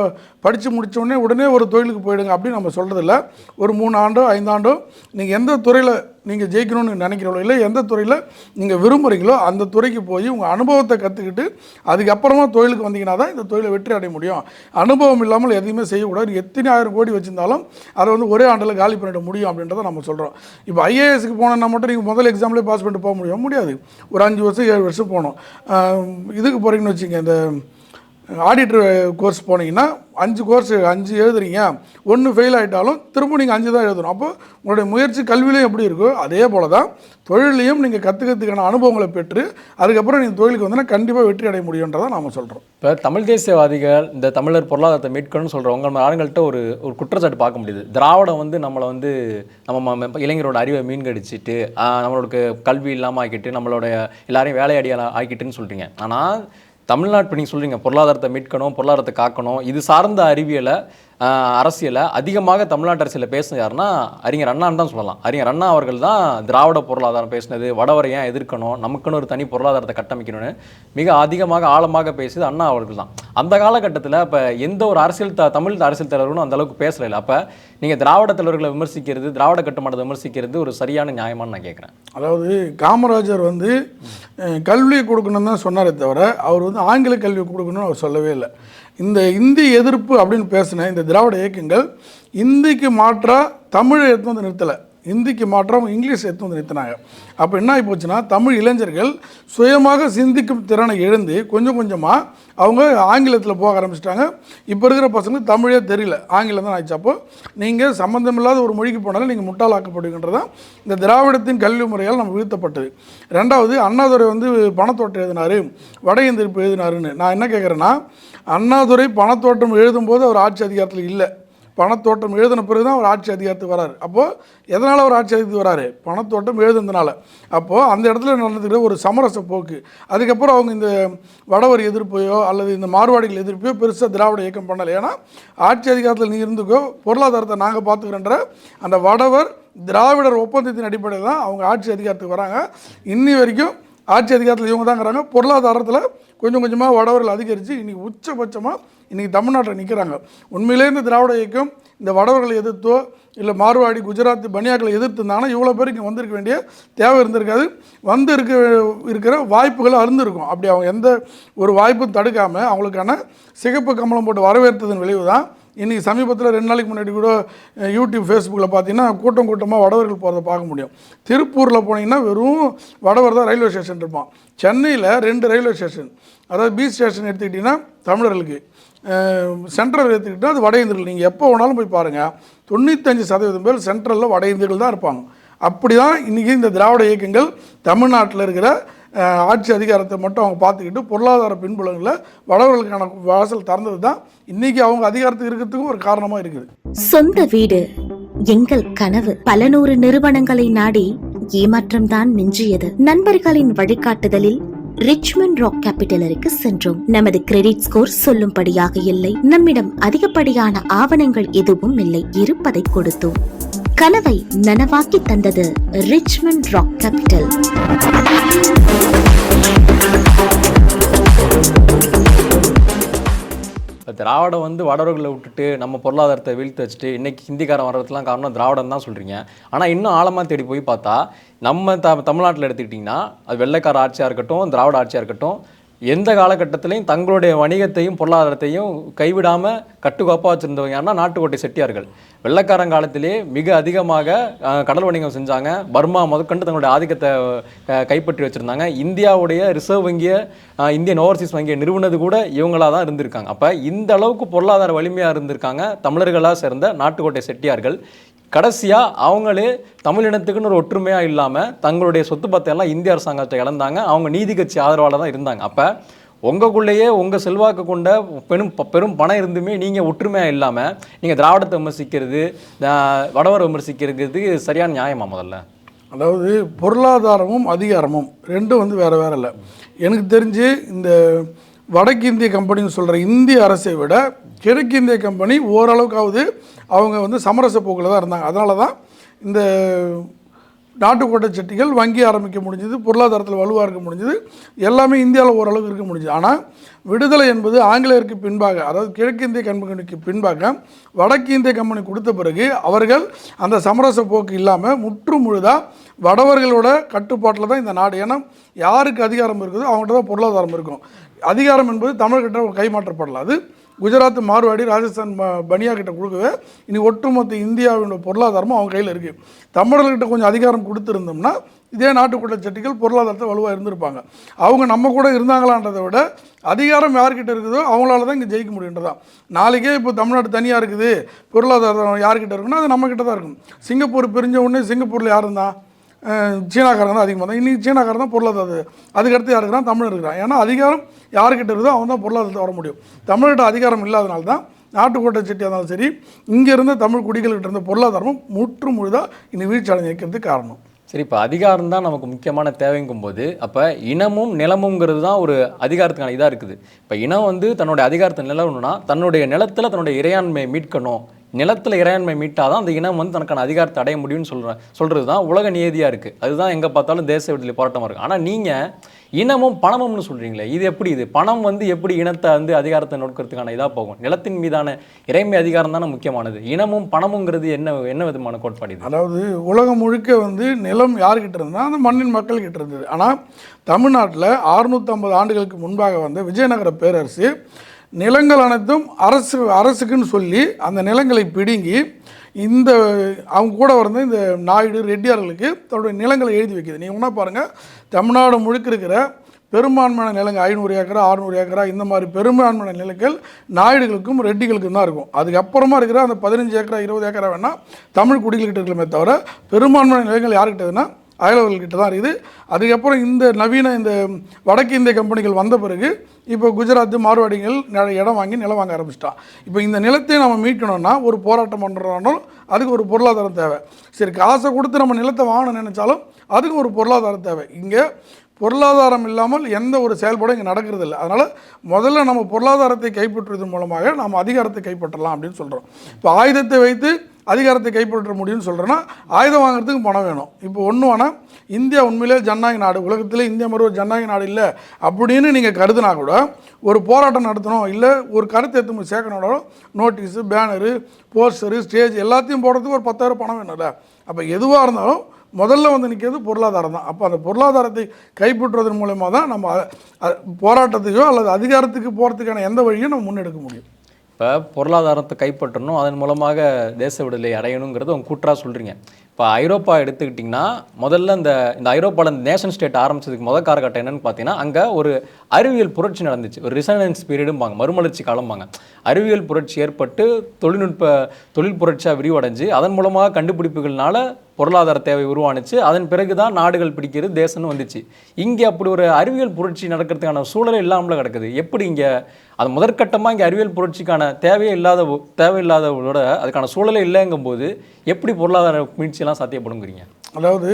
படித்து முடித்தோடனே உடனே ஒரு தொழிலுக்கு போயிடுங்க அப்படின்னு நம்ம சொல்கிறதில்ல ஒரு மூணு ஆண்டோ ஐந்தாண்டோ நீங்கள் எந்த துறையில் நீங்கள் ஜெயிக்கணும்னு நினைக்கிறீங்களோ இல்லை எந்த துறையில் நீங்கள் விரும்புகிறீங்களோ அந்த துறைக்கு போய் உங்கள் அனுபவத்தை கற்றுக்கிட்டு அதுக்கப்புறமா தொழிலுக்கு வந்தீங்கன்னா தான் இந்த தொழிலை வெற்றி அடைய முடியும். அனுபவம் இல்லாமல் எதையுமே செய்யக்கூடாது. எத்தனை ஆயிரம் கோடி வச்சிருந்தாலும் அதை வந்து ஒரே ஆண்டில் காலி பண்ணிட முடியும் அப்படின்றத நம்ம சொல்கிறோம் இப்போ ஐஏஎஸ்க்கு போனோம்னா மட்டும் நீங்கள் முதல் எக்ஸாம்லேயே பாஸ் பண்ணிட்டு போக முடியும். முடியாது. ஒரு அஞ்சு வருஷம் ஏழு வருஷம் போகணும் இதுக்கு போகிறீங்கன்னு வச்சுங்க இந்த ஆடிட்டர் கோர்ஸ் போனீங்கன்னா அஞ்சு கோர்ஸ் அஞ்சு எழுதுறீங்க. ஒன்று ஃபெயில் ஆகிட்டாலும் திரும்ப நீங்கள் அஞ்சு தான் எழுதணும். அப்போ உங்களுடைய முயற்சி கல்வியிலையும் எப்படி இருக்கோ அதே போல தான் தொழிலையும் நீங்கள் கற்றுக்கிறதுக்கான அனுபவங்களை பெற்று அதுக்கப்புறம் நீங்கள் தொழிலுக்கு வந்தீங்கன்னா கண்டிப்பாக வெற்றி அடைய முடியுன்றதை நாம் சொல்கிறோம் இப்போ தமிழ் தேசியவாதிகள் இந்த தமிழர் பொருளாதாரத்தை மீட்கணும்னு சொல்கிறவங்க நம்ம ஆளுங்கள்ட்ட ஒரு ஒரு குற்றச்சாட்டு பார்க்க முடியுது. திராவிடம் வந்து நம்மளை வந்து நம்ம ம- இளைஞரோட அறிவை மீன்கடிச்சிட்டு நம்மளோட கல்வி இல்லாமல் ஆக்கிட்டு நம்மளோட எல்லாரையும் வேலையடியால் ஆக்கிட்டுன்னு சொல்கிறீங்க ஆனால் தமிழ்நாட்டு நீங்கள் சொல்கிறீங்க பொருளாதாரத்தை மீட்கணும் பொருளாதாரத்தை காக்கணும். இது சார்ந்த அறிவியலை அரசியலை அதிகமாக தமிழ்நாட்டு அரசியலில் பேசுனது யாருன்னா அறிஞர் அண்ணான்னு தான் சொல்லலாம். அறிஞர் அண்ணா அவர்கள் தான் திராவிட பொருளாதாரம் பேசினது வடவரை ஏன் எதிர்க்கணும் நமக்குன்னு ஒரு தனி பொருளாதாரத்தை கட்டமைக்கணும்னு மிக அதிகமாக ஆழமாக பேசியது அண்ணா அவர்கள் தான். அந்த காலகட்டத்தில் இப்போ எந்த ஒரு அரசியல் த தமிழ் அரசியல் தலைவர்களும் அந்தளவுக்கு பேசலை இல்லை. அப்போ நீங்கள் திராவிட தலைவர்களை விமர்சிக்கிறது திராவிட கட்டுமானத்தை விமர்சிக்கிறது ஒரு சரியான நியாயமானு நான் கேட்குறேன் அதாவது காமராஜர் வந்து கல்வியை கொடுக்கணும்னு தான் சொன்னாரே தவிர அவர் வந்து ஆங்கில கல்வி கொடுக்கணும்னு அவர் சொல்லவே இல்லை. இந்த இந்தி எதிர்ப்பு அப்படின்னு பேசின இந்த திராவிட இயக்கங்கள் இந்திக்கு மாற்றாக தமிழை எடுத்து வந்து நிறுத்தலை. இந்திக்கு மாற்றம் இங்கிலீஷ் எடுத்து வந்து நிறுத்தினாங்க. அப்போ என்ன ஆகி போச்சுன்னா தமிழ் இளைஞர்கள் சுயமாக சிந்திக்கும் திறனை எழுந்து கொஞ்சம் கொஞ்சமாக அவங்க ஆங்கிலத்தில் போக ஆரம்பிச்சிட்டாங்க. இப்போ இருக்கிற பசங்களுக்கு தமிழே தெரியல. ஆங்கிலம் தான் ஆயிடுச்சு. அப்போ நீங்கள் சம்மந்தமில்லாத ஒரு மொழிக்கு போனாலும் நீங்கள் முட்டாளாக்கப்படுகின்றது தான் இந்த திராவிடத்தின் கல்வி முறையால் நம்ம வீழ்த்தப்பட்டது. ரெண்டாவது அண்ணாதுரை வந்து பணத்தோட்டம் எழுதினாரு வடஇந்திருப்பு எழுதினாருன்னு. நான் என்ன கேட்குறேன்னா அண்ணாதுரை பணத்தோட்டம் எழுதும்போது அவர் ஆட்சி அதிகாரத்தில் இல்லை. பணத்தோட்டம் எழுதின பிறகு தான் அவர் ஆட்சி அதிகாரத்துக்கு வராரு. அப்போது எதனால் அவர் ஆட்சி அதிகாரத்துக்கு வராரு? பணத்தோட்டம் எழுதுனதுனால. அப்போது அந்த இடத்துல நடந்துக்கிற ஒரு சமரச போக்கு. அதுக்கப்புறம் அவங்க இந்த வடவர் எதிர்ப்பையோ அல்லது இந்த மார்வாடிகள் எதிர்ப்பையோ பெருசாக திராவிட இயக்கம் பண்ணலை. ஏன்னா ஆட்சி அதிகாரத்தில் நீ இருந்துக்கோ பொருளாதாரத்தை நாங்கள் பார்த்துக்கிறன்ற அந்த வடவர் திராவிடர் ஒப்பந்தத்தின் அடிப்படையில் தான் அவங்க ஆட்சி அதிகாரத்துக்கு வராங்க. இன்னி வரைக்கும் ஆட்சி அதிகாரத்தில் இவங்க தாங்கிறாங்க பொருளாதாரத்தில் கொஞ்சம் கொஞ்சமாக வடவர்கள் அதிகரித்து இன்றைக்கி உச்சபட்சமாக இன்றைக்கி தமிழ்நாட்டில் நிற்கிறாங்க உண்மையிலே இந்த திராவிட இயக்கம் இந்த வடவர்களை எதிர்த்தோ இல்லை மார்வாடி குஜராத் பனியாக்களை எதிர்த்துருந்தாங்கன்னா இவ்வளோ பேர் இங்கே வந்திருக்க வேண்டிய தேவை இருந்திருக்காது. வந்து இருக்க இருக்கிற வாய்ப்புகள் அருந்திருக்கும். அப்படி அவங்க எந்த ஒரு வாய்ப்பும் தடுக்காமல் அவங்களுக்கான சிகப்பு கம்பளம் போட்டு வரவேற்றதன் விளைவு தான் இன்றைக்கி சமீபத்தில் ரெண்டு நாளைக்கு முன்னாடி கூட யூடியூப் ஃபேஸ்புக்கில் பார்த்தீங்கன்னா கூட்டம் கூட்டமாக வடவர்கள் போகிறத பார்க்க முடியும். திருப்பூரில் போனீங்கன்னா வெறும் வடவர் தான் ரயில்வே ஸ்டேஷன் இருப்பான். சென்னையில் ரெண்டு ரயில்வே ஸ்டேஷன். அதாவது பீச் ஸ்டேஷன் எடுத்துக்கிட்டிங்கன்னா தமிழர்களுக்கு. சென்ட்ரல் எடுத்துக்கிட்டால் அது வட இந்தியர்கள். நீங்கள் எப்போ வேணாலும் போய் பாருங்கள் தொண்ணூத்தஞ்சு சதவீதம் பேர் சென்ட்ரலில் வட இந்தியர்கள் தான் இருப்பாங்க. அப்படி தான் இன்றைக்கி இந்த திராவிட இயக்கங்கள் தமிழ்நாட்டில் இருக்கிற ஆட்சி அதிகாரத்தை மட்டும் அவங்க பார்த்துக்கிட்டு பொருளாதார பின்புலங்களில் வளர்களுக்கான வாசல் திறந்தது தான் இன்றைக்கி அவங்க அதிகாரத்துக்கு இருக்கிறதுக்கும் ஒரு காரணமாக இருக்குது. சொந்த வீடு எங்கள் கனவு. பல நூறு நிறுவனங்களை நாடி ஏமாற்றம் தான் மிஞ்சியது. நண்பர்களின் வழிகாட்டுதலில் ரிச்மண்ட் ராக் கேபிட்டலருக்கு சென்றோம். நமது கிரெடிட் ஸ்கோர் சொல்லும்படியாக இல்லை. நம்மிடம் அதிகப்படியான ஆவணங்கள் எதுவும் இல்லை. இருப்பதை கொடுத்தோம். கனவை நனவாக்கி தந்தது ரிச்மண்ட் ராக் கேபிட்டல். இப்போ திராவிடம் வந்து வடவர்களை விட்டுட்டு நம்ம பொருளாதாரத்தை வீழ்த்து வச்சுட்டு இன்னைக்கு ஹிந்திக்காரன் வர்றதுலாம் காரணம் திராவிடம் தான் சொல்கிறீங்க ஆனால் இன்னும் ஆழமாக தேடி போய் பார்த்தா நம்ம த தமிழ்நாட்டில் எடுத்துக்கிட்டிங்கன்னா அது வெள்ளைக்கார ஆட்சியாக இருக்கட்டும் திராவிட ஆட்சியாக இருக்கட்டும் எந்த காலகட்டத்திலையும் தங்களுடைய வணிகத்தையும் பொருளாதாரத்தையும் கைவிடாமல் கட்டுக்கோப்பாக வச்சுருந்தவங்க யாருன்னா நாட்டுக்கோட்டை செட்டியார்கள். வெள்ளைக்காரன் காலத்திலேயே மிக அதிகமாக கடல் வணிகம் செஞ்சாங்க. பர்மா முதற்கண்டு தங்களுடைய ஆதிக்கத்தை கைப்பற்றி வச்சுருந்தாங்க. இந்தியாவுடைய ரிசர்வ் வங்கியை இந்தியன் ஓவர்சீஸ் வங்கியை நிறுவனது கூட இவங்களாக தான் இருந்திருக்காங்க. அப்போ இந்த அளவுக்கு பொருளாதார வலிமையாக இருந்திருக்காங்க தமிழர்களாக சேர்ந்த நாட்டுக்கோட்டை செட்டியார்கள். கடைசியாக அவங்களே தமிழினத்துக்குன்னு ஒரு ஒற்றுமையாக இல்லாமல் தங்களுடைய சொத்து பத்தையெல்லாம் இந்திய அரசாங்கத்தை இழந்தாங்க. அவங்க நீதி கட்சி ஆதரவாளர் தான் இருந்தாங்க. அப்போ உங்களுக்குள்ளேயே உங்கள் செல்வாக்கு கொண்ட பெரும் ப- பெரும் பணம் இருந்துமே நீங்கள் ஒற்றுமையாக இல்லாமல் நீங்கள் திராவிடத்தை விமர்சிக்கிறது வடவரை விமர்சிக்கிறது சரியான நியாயமா முதல்ல? அதாவது பொருளாதாரமும் அதிகாரமும் ரெண்டும் வந்து வேறு வேறு இல்லை எனக்கு தெரிஞ்சு இந்த வடக்கு இந்திய கம்பெனின்னு சொல்கிற இந்திய அரசை விட கிழக்கு இந்திய கம்பெனி ஓரளவுக்காவது அவங்க வந்து சமரச போக்கில் தான் இருந்தாங்க. அதனால தான் இந்த நாட்டுக்கோட்டை செட்டிகள் வங்கி ஆரம்பிக்க முடிஞ்சது பொருளாதாரத்தில் வலுவாக இருக்க முடிஞ்சது எல்லாமே இந்தியாவில் ஓரளவுக்கு இருக்க முடிஞ்சது. ஆனால் விடுதலை என்பது ஆங்கிலேயருக்கு பின்பாக அதாவது கிழக்கு இந்திய கம்பெனிக்கு பின்பாக வடக்கு இந்திய கம்பெனி கொடுத்த பிறகு அவர்கள் அந்த சமரச போக்கு இல்லாமல் முற்று முழுதாக வடவர்களோட கட்டுப்பாட்டில் தான் இந்த நாடு. ஏன்னா யாருக்கு அதிகாரம் இருக்குதோ அவங்ககிட்ட தான் பொருளாதாரம் இருக்கும். அதிகாரம் என்பது தமிழ்கிட்ட கைமாற்றப்படலாது குஜராத் மார்வாடி ராஜஸ்தான் பனியா கிட்ட கொடுக்கவே இனி ஒட்டுமொத்த இந்தியாவினோட பொருளாதாரமும் அவங்க கையில் இருக்குது தமிழர்கிட்ட கொஞ்சம் அதிகாரம் கொடுத்துருந்தோம்னா இதே நாட்டுக்குள்ள செட்டிகள் பொருளாதாரத்தை வலுவாக இருந்திருப்பாங்க. அவங்க நம்ம கூட இருந்தாங்களான்றதை விட அதிகாரம் யார்கிட்ட இருக்குதோ அவங்களால தான் இங்கே ஜெயிக்க முடியுன்றதான் நாளைக்கே இப்போ தமிழ்நாடு தனியாக இருக்குது. பொருளாதாரம் யார்கிட்ட இருக்குன்னா அது நம்மக்கிட்ட தான் இருக்கும். சிங்கப்பூர் பிரிஞ்ச உடனே சிங்கப்பூரில் யார் இருந்தால் சீனாக்காரங்க தான் அதிகமாக தான் இன்றைக்கி சீனாக்காரன் தான் பொருளாதாரம் அதுக்கடுத்து யார் இருக்கிறான்? தமிழர் இருக்கிறான். ஏன்னா அதிகாரம் யாருக்கிட்ட இருக்குதோ அவன் தான் பொருளாதாரத்தை வர முடியும். தமிழ்கிட்ட அதிகாரம் இல்லாதனால தான் நாட்டுக்கோட்டை செட்டியாக இருந்தாலும் சரி இங்கே இருந்த தமிழ் குடிகள்கிட்ட இருந்த பொருளாதாரமும் முற்று முழுதாக இன்னும் வீழ்ச்சி அடைஞ்சிருக்கிறதுக்கு காரணம். சரி இப்போ அதிகாரம் தான் நமக்கு முக்கியமான தேவைங்கும் போது அப்போ இனமும் நிலமுங்கிறது தான் ஒரு அதிகாரத்துக்கான இதாக இருக்குது. இப்போ இனம் வந்து தன்னுடைய அதிகாரத்தை நிலவணும்னா தன்னுடைய நிலத்தில் தன்னுடைய இறையாண்மையை மீட்கணும். நிலத்தில் இறையாண்மை மீட்டால் தான் அந்த இனம் வந்து தனக்கான அதிகாரத்தை அடைய முடியும்னு சொல்கிறேன் சொல்கிறது தான் உலக நியதியாக இருக்குது அதுதான் எங்கே பார்த்தாலும் தேச விடுதலை போராட்டமாக இருக்குது ஆனால் நீங்கள் இனமும் பணமும்னு சொல்கிறீங்களே இது எப்படி இது? பணம் வந்து எப்படி இனத்தை வந்து அதிகாரத்தை நோக்கிறதுக்கான இதாக போகும்? நிலத்தின் மீதான இறைமை அதிகாரம் தானே முக்கியமானது. இனமும் பணமுங்கிறது என்ன என்ன விதமான கோட்பாடு அதாவது உலகம் முழுக்க வந்து நிலம் யார்கிட்ட இருந்தால் அந்த மண்ணின் மக்கள் கிட்ட இருந்தது. ஆனால் தமிழ்நாட்டில் அறுநூற்றம்பது ஆண்டுகளுக்கு முன்பாக வந்த விஜயநகர பேரரசு நிலங்கள் அனைத்தும் அரசு அரசுக்குன்னு சொல்லி அந்த நிலங்களை பிடுங்கி இந்த அவங்க கூட வந்து இந்த நாயுடு ரெட்டியார்களுக்கு தன்னுடைய நிலங்களை எழுதி வைக்குது. நீங்கள் ஒன்றா பாருங்கள் தமிழ்நாடு முழுக்க இருக்கிற பெரும்பான்மையான நிலங்கள் ஐநூறு ஏக்கரா அறுநூறு ஏக்கரா இந்த மாதிரி பெரும்பான்மையான நிலங்கள் நாயுடுகளுக்கும் ரெட்டிகளுக்கும் தான் இருக்கும். அதுக்கப்புறமா இருக்கிற அந்த பதினஞ்சு ஏக்கரா இருபது ஏக்கரா வேணால் தமிழ் குடிகள்கிட்ட இருக்கலாமே தவிர பெரும்பான்மையான நிலங்கள் யாருக்கிட்டதுன்னா அயலவர்கள்கிட்ட தான் இருக்குது. அதுக்கப்புறம் இந்த நவீன இந்த வடக்கு இந்திய கம்பெனிகள் வந்த பிறகு இப்போ குஜராத் மார்வாடிகள் நெ- இடம் வாங்கி நிலம் வாங்க ஆரம்பிச்சிட்டான் இப்போ இந்த நிலத்தை நம்ம மீட்கணும்னா ஒரு போராட்டம் பண்ணுறோம்னாலும் அதுக்கு ஒரு பொருளாதாரம் தேவை. சரி காசை கொடுத்து நம்ம நிலத்தை வாங்கணும்னு நினச்சாலும் அதுக்கு ஒரு பொருளாதாரம் தேவை. இங்கே பொருளாதாரம் இல்லாமல் எந்த ஒரு செயல்பாடும் இங்கே நடக்கிறது இல்லை. அதனால் முதல்ல நம்ம பொருளாதாரத்தை கைப்பற்றுவதன் மூலமாக நாம் அதிகாரத்தை கைப்பற்றலாம் அப்படின்னு சொல்கிறோம் இப்போ ஆயுதத்தை வைத்து அதிகாரத்தை கைப்பற்ற முடியும்னு சொல்கிறேன்னா ஆயுதம் வாங்குறதுக்கு பணம் வேணும். இப்போ ஒன்று வேணால் இந்தியா உண்மையிலே ஜனநாயக நாடு உலகத்தில் இந்தியா மாதிரி ஒரு ஜனநாயக நாடு இல்லை அப்படின்னு நீங்கள் கருதுனா கூட ஒரு போராட்டம் நடத்தணும் இல்லை ஒரு கருத்து எடுத்து சேர்க்கணும் நோட்டீஸு பேனரு போஸ்டரு ஸ்டேஜ் எல்லாத்தையும் போடுறதுக்கு ஒரு பத்தாயிரம் பணம் வேணும்ல. அப்போ எதுவாக இருந்தாலும் முதல்ல வந்து நிற்கிறது பொருளாதாரம் தான். அப்போ அந்த பொருளாதாரத்தை கைப்பற்றுவதன் மூலயமா தான் நம்ம போராட்டத்துக்கோ போராட்டத்தையோ அல்லது அதிகாரத்துக்கு போகிறதுக்கான எந்த வழியும் நம்ம முன்னெடுக்க முடியும். இப்போ பொருளாதாரத்தை கைப்பற்றணும் அதன் மூலமாக தேச விடுதலை அடையணுங்கிறது உங்கள் கூற்றாக சொல்கிறீங்க இப்போ ஐரோப்பா எடுத்துக்கிட்டிங்கன்னா முதல்ல இந்த இந்த ஐரோப்பாவில் இந்த நேஷன் ஸ்டேட் ஆரம்பிச்சதுக்கு முதல் காலகட்டம் என்னென்னு பார்த்தீங்கன்னா அங்கே ஒரு அறிவியல் புரட்சி நடந்துச்சு. ஒரு ரிசனன்ஸ் பீரியடும்பாங்க மறுமலர்ச்சி காலம்பாங்க. அறிவியல் புரட்சி ஏற்பட்டு தொழில்நுட்ப தொழில் புரட்சியாக விரிவடைஞ்சு அதன் மூலமாக கண்டுபிடிப்புகள்னால பொருளாதார தேவை உருவானுச்சு. அதன் பிறகு தான் நாடுகள் பிடிக்கிறது தேசம்னு வந்துச்சு. இங்கே அப்படி ஒரு அறிவியல் புரட்சி நடக்கிறதுக்கான சூழலே இல்லாமல் கிடக்குது. எப்படி இங்கே அது முதற்கட்டமாக இங்கே அறிவியல் புரட்சிக்கான தேவையே இல்லாத ஒ- தேவையில்லாதவரோட அதுக்கான சூழலே இல்லைங்கும்போது எப்படி பொருளாதார மீட்சியெல்லாம் சாத்தியப்படுங்கிறீங்க? அதாவது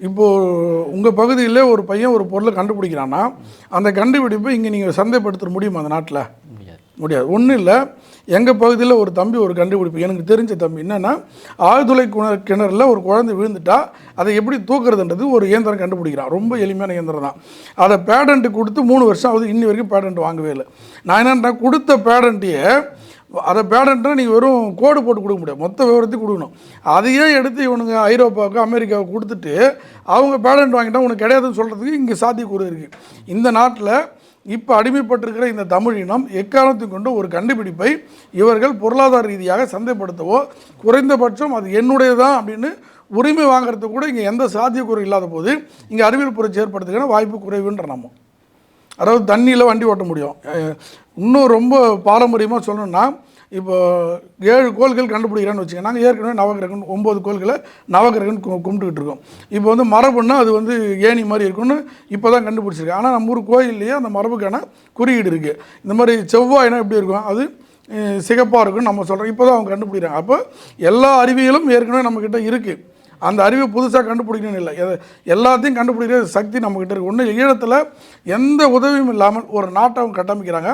இப்போது உங்கள் பகுதியில் ஒரு பையன் ஒரு பொருளை கண்டுபிடிக்கிறான்னா அந்த கண்டுபிடிப்பை இங்கே நீங்கள் சந்தைப்படுத்த முடியுமா அந்த நாட்டில்? முடியாது. ஒன்றும் இல்லை எங்கள் பகுதியில் ஒரு தம்பி ஒரு கண்டுபிடிப்பு. எனக்கு தெரிஞ்ச தம்பி என்னென்னா ஆழ்துளை கிணறு கிணறுல ஒரு குழந்தை விழுந்துட்டா அதை எப்படி தூக்குறதுன்றது ஒரு இயந்திரம் கண்டுபிடிக்கிறான். ரொம்ப எளிமையான இயந்திரம் தான். அதை பேடண்ட்டு கொடுத்து மூணு வருஷம் ஆகுது. இன்னி வரைக்கும் பேடண்ட் வாங்கவே இல்லை. நான் என்னென்னா கொடுத்த பேடண்ட்டையே அதை பேடண்ட்டை நீங்கள் வெறும் கோடு போட்டு கொடுக்க முடியாது. மொத்த விவரத்தையும் கொடுக்கணும். அதையே எடுத்து இவனுங்க ஐரோப்பாவுக்கு அமெரிக்காவுக்கு கொடுத்துட்டு அவங்க பேடண்ட் வாங்கிட்டா உனக்கு கிடையாதுன்னு சொல்கிறதுக்கு இங்கே சாத்தியக்கூறு இருக்குது இந்த நாட்டில் இப்போ அடிமைப்பட்டிருக்கிற இந்த தமிழ் இனம் எக்காரணத்தையும் கொண்டு ஒரு கண்டுபிடிப்பை இவர்கள் பொருளாதார ரீதியாக சந்தைப்படுத்தவோ குறைந்தபட்சம் அது என்னுடையதான் அப்படின்னு உரிமை வாங்குறதுக்கு கூட இங்கே எந்த சாத்தியக்கூறு இல்லாத போது இங்கே அறிவியல் புரட்சி ஏற்படுத்துக்கான வாய்ப்பு குறைவுன்ற நம்ம. அதாவது தண்ணியில் வண்டி ஓட்ட முடியும். இன்னும் ரொம்ப பாரம்பரியமாக சொல்லணும்னா இப்போ ஏழு கோள்கள் கண்டுபிடிக்கிறான்னு வச்சுக்கோங்க. நாங்கள் ஏற்கனவே நவகிரகன் ஒம்பது கோள்களை நவகிரகன் கும்பிட்டுக்கிட்டு இருக்கோம். இப்போ வந்து மரபுன்னா அது வந்து ஏணி மாதிரி இருக்கும்னு இப்போ தான் கண்டுபிடிச்சிருக்கேன் ஆனால் நம்ம ஊர் கோயில்லையே அந்த மரபுக்கான குறியீடு இருக்குது இந்த மாதிரி செவ்வாய்னா எப்படி இருக்கும்? அது சிகப்பாக இருக்குன்னு நம்ம சொல்கிறோம் இப்போ தான் அவங்க கண்டுபிடிக்கிறாங்க. அப்போ எல்லா அறிவியலும் ஏற்கனவே நம்மக்கிட்ட இருக்குது அந்த அறிவை புதுசாக கண்டுபிடிக்கணும்னு இல்லை. எல்லாத்தையும் கண்டுபிடிக்கிற சக்தி நம்மக்கிட்ட இருக்குது ஒன்று ஈழத்தில் எந்த உதவியும் இல்லாமல் ஒரு நாட்டை அவங்க கட்டமைக்கிறாங்க.